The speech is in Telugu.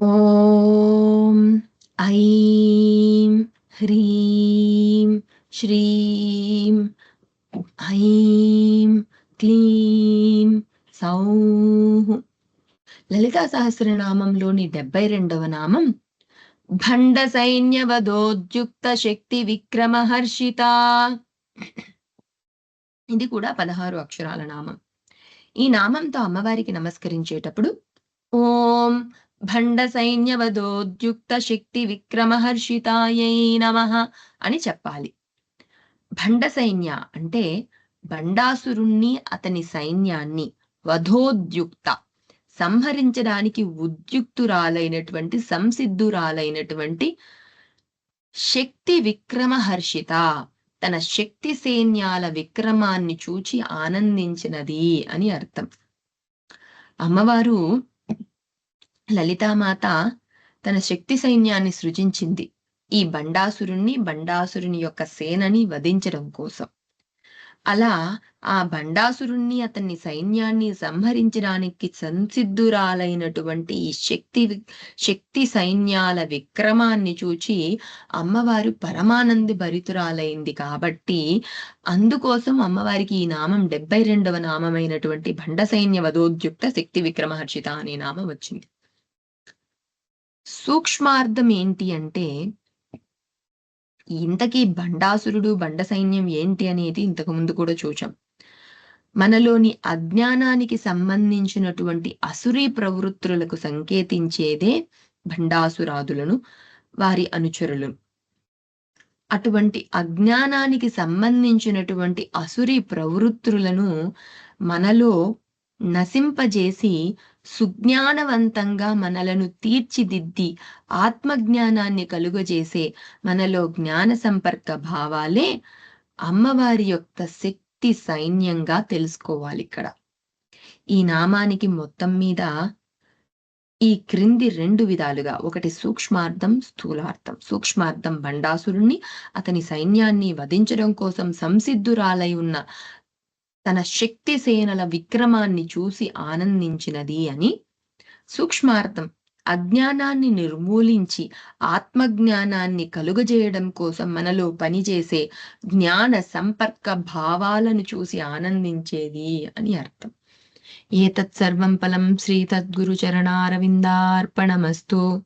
ఓం ఐం హ్రీం శ్రీం ఐం క్లీం సౌహు లలితా సహస్రనామంలోని డెబ్బై రెండవ నామం భండ సైన్యవదోద్యుక్త శక్తి విక్రమహర్షిత ఇది కూడా పదహారు అక్షరాల నామం. ఈ నామంతో అమ్మవారికి నమస్కరించేటప్పుడు ఓం భండ శక్తి విక్రమహర్షితాయై నమ అని చెప్పాలి. భండ సైన్య అంటే భండాసురుణ్ణి అతని సైన్యాన్ని వధోద్యుక్త సంహరించడానికి ఉద్యుక్తురాలైనటువంటి సంసిద్ధురాలైనటువంటి శక్తి విక్రమహర్షిత తన శక్తి సైన్యాల విక్రమాన్ని చూచి ఆనందించినది అని అర్థం. అమ్మవారు లలితామాత తన శక్తి సైన్యాన్ని సృజించింది. ఈ బండాసురుణ్ణి బండాసురుని యొక్క సేనని వధించడం కోసం. అలా ఆ బండాసురుణ్ణి అతన్ని సైన్యాన్ని సంహరించడానికి సంసిద్ధురాలైనటువంటి ఈ శక్తి శక్తి సైన్యాల విక్రమాన్ని చూచి అమ్మవారు పరమానంది భరితురాలైంది కాబట్టి అందుకోసం అమ్మవారికి ఈ నామం డెబ్బై రెండవ నామమైనటువంటి బండ సైన్య వధోద్యుక్త శక్తి విక్రమహర్షిత అనే నామం వచ్చింది. సూక్ష్మార్థం ఏంటి అంటే ఇంతకీ బండాసురుడు బండ సైన్యం ఏంటి అనేది ఇంతకు ముందు కూడా చూచాం. మనలోని అజ్ఞానానికి సంబంధించినటువంటి అసురీ ప్రవృత్తులకు సంకేతించేదే భండాసురాదులను వారి అనుచరులు. అటువంటి అజ్ఞానానికి సంబంధించినటువంటి అసురి ప్రవృత్తులను మనలో నశింపజేసి సుజ్ఞానవంతంగా మనలను తీర్చిదిద్ది ఆత్మజ్ఞానాన్ని కలుగజేసే మనలో జ్ఞాన సంపర్క భావాలే అమ్మవారి యొక్క శక్తి సైన్యంగా తెలుసుకోవాలి ఇక్కడ. ఈ నామానికి మొత్తం మీద ఈ క్రింది రెండు విధాలుగా ఒకటి సూక్ష్మార్థం స్థూలార్థం. సూక్ష్మార్థం బండాసురుణ్ణి అతని సైన్యాన్ని వధించడం కోసం సంసిద్ధురాలై ఉన్న తన శక్తి సేనల విక్రమాన్ని చూసి ఆనందించినది అని సూక్ష్మార్థం. అజ్ఞానాన్ని నిర్మూలించి ఆత్మజ్ఞానాన్ని కలుగజేయడం కోసం మనలో పనిచేసే జ్ఞాన సంపర్క భావాలను చూసి ఆనందించేది అని అర్థం. ఏతత్ సర్వం ఫలం శ్రీ తద్గురు చరణారవిందార్పణమస్తు.